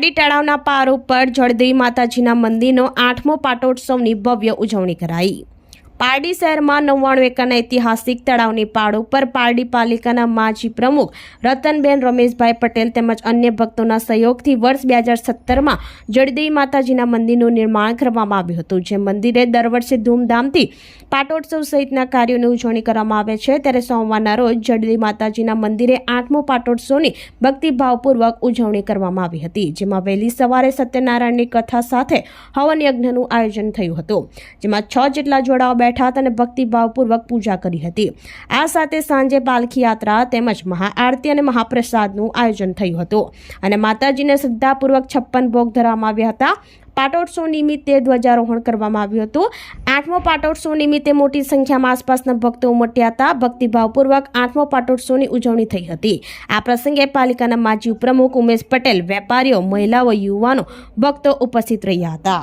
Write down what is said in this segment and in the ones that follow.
પારડી તળાવના પાર ઉપર જળદેવી માતાજીના મંદિરનો આઠમો પાટોત્સવની ભવ્ય ઉજવણી કરાઈ. પારડી શહેરમાં નવ્વાણું એકરના ઐતિહાસિક તળાવની પાળ ઉપર પારડી પાલિકાના માજી પ્રમુખ રતનબેન રમેશભાઈ પટેલ તેમજ અન્ય ભક્તોના સહયોગથી વર્ષ બે હજાર સત્તરમાં જળદેવી માતાજીના મંદિરનું નિર્માણ કરવામાં આવ્યું હતું. જે મંદિરે દર વર્ષે ધૂમધામથી પાટોત્સવ સહિતના કાર્યોની ઉજવણી કરવામાં આવે છે. ત્યારે સોમવારના રોજ જળદેવી માતાજીના મંદિરે આઠમો પાટોત્સવની ભક્તિભાવપૂર્વક ઉજવણી કરવામાં આવી હતી, જેમાં વહેલી સવારે સત્યનારાયણની કથા સાથે હવન યજ્ઞનું આયોજન થયું હતું, જેમાં છ જેટલા જોડાઓ બેઠા અને ભક્તિભાવપૂર્વક પૂજા કરી હતી. આ સાથે સાંજે પાલખી યાત્રા તેમજ મહાઆરતી અને મહાપ્રસાદનું આયોજન થયું હતું. અને માતાજીને શ્રદ્ધાપૂર્વક છપ્પન ભોગ ધરવામાં આવ્યા હતા. પાટોત્સવ નિમિત્તે ધ્વજારોહણ કરવામાં આવ્યું હતું. આઠમો પાટોત્સવ નિમિત્તે મોટી સંખ્યામાં આસપાસના ભક્તો ઉમટ્યા હતા. ભક્તિભાવપૂર્વક આઠમો પાટોત્સવની ઉજવણી થઈ હતી. આ પ્રસંગે પાલિકાના માજી પ્રમુખ ઉમેશ પટેલ, વેપારીઓ, મહિલાઓ, યુવાનો, ભક્તો ઉપસ્થિત રહ્યા હતા.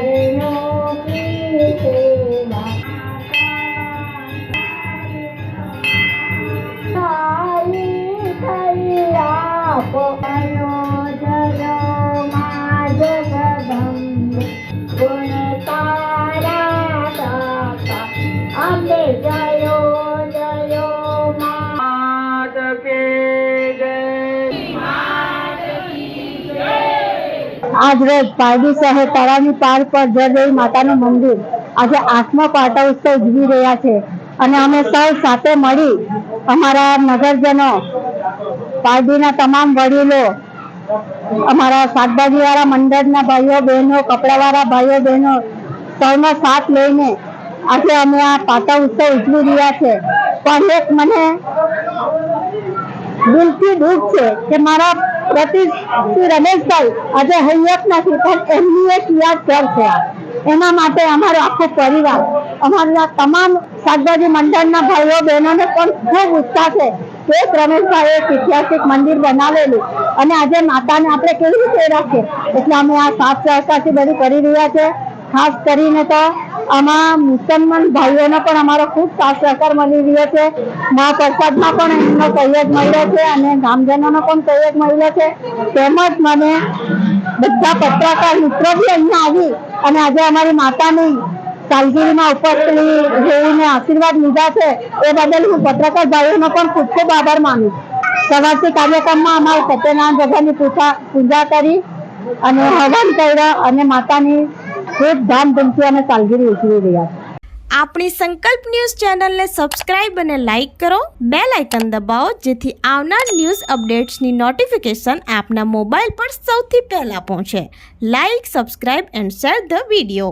આજ રોજ પારડી શહેર તળાવની પાર પર જળદેવી માતાનું મંદિર. આજે આઠમો ઉત્સવ ઉજવી રહ્યા છે. અને અમે સૌ સાથે મળી અમારા નગરજનો પારડીના તમામ વડીલો, અમારા શાકભાજી વાળા મંડળના ભાઈઓ, બહેનો, કપડાવાળા ભાઈઓ, બહેનો, સૌનો સાથ લઈને આજે અમે આ પાટા ઉત્સવ ઉજવી રહ્યા છે. પણ એક મને દિલથી દુઃખ છે કે મારા પ્રતિ રમેશભાઈ આજે હૈયત નથી, પણ એમની એક યાદગાર છે એના માટે અમારો આખો પરિવાર અમારા તમામ શાકભાજી મંડળના ભાઈઓ, બહેનોને પણ ખૂબ ઉત્સાહ છે. કે રમેશભાઈ એક ઐતિહાસિક મંદિર બનાવેલું. અને આજે માતાને આપણે કેવી રીતે રાખીએ? એટલે અમે આ સાફ સહકારથી બધું કરી રહ્યા છે. ખાસ કરીને તો આમાં મુસલમાન ભાઈઓનો પણ અમારો ખૂબ સાથ સહકાર મળી રહ્યો છે. મહાપ્રસાદમાં પણ એમનો સહયોગ મળ્યો છે અને ગામજનોનો પણ સહયોગ મળ્યો છે. તેમજ મને બધા પત્રકાર મિત્રો બી અહીંયા આવી અને આજે અમારી માતાની સાલગીરીમાં ઉપસ્થિત રહીને આશીર્વાદ લીધા છે, એ બદલ હું પત્રકાર ભાઈઓનો પણ ખૂબ ખૂબ આભાર માનું સવારથી કાર્યક્રમમાં અમારે સત્યનારાયણ ભગવાનની પૂજા પૂજા કરી અને હવન કર્યા અને માતાની ખૂબ ધામધૂમથી અમે કાલગીરી ઉજવી રહ્યા આપણી સંકલ્પ ન્યૂઝ ચેનલને સબસ્ક્રાઇબ અને લાઇક કરો બે લાઇકન દબાવો, જેથી આવનાર ન્યૂઝ અપડેટ્સની નોટિફિકેશન આપના મોબાઈલ પર સૌથી પહેલાં પહોંચે. Like, subscribe and share the video.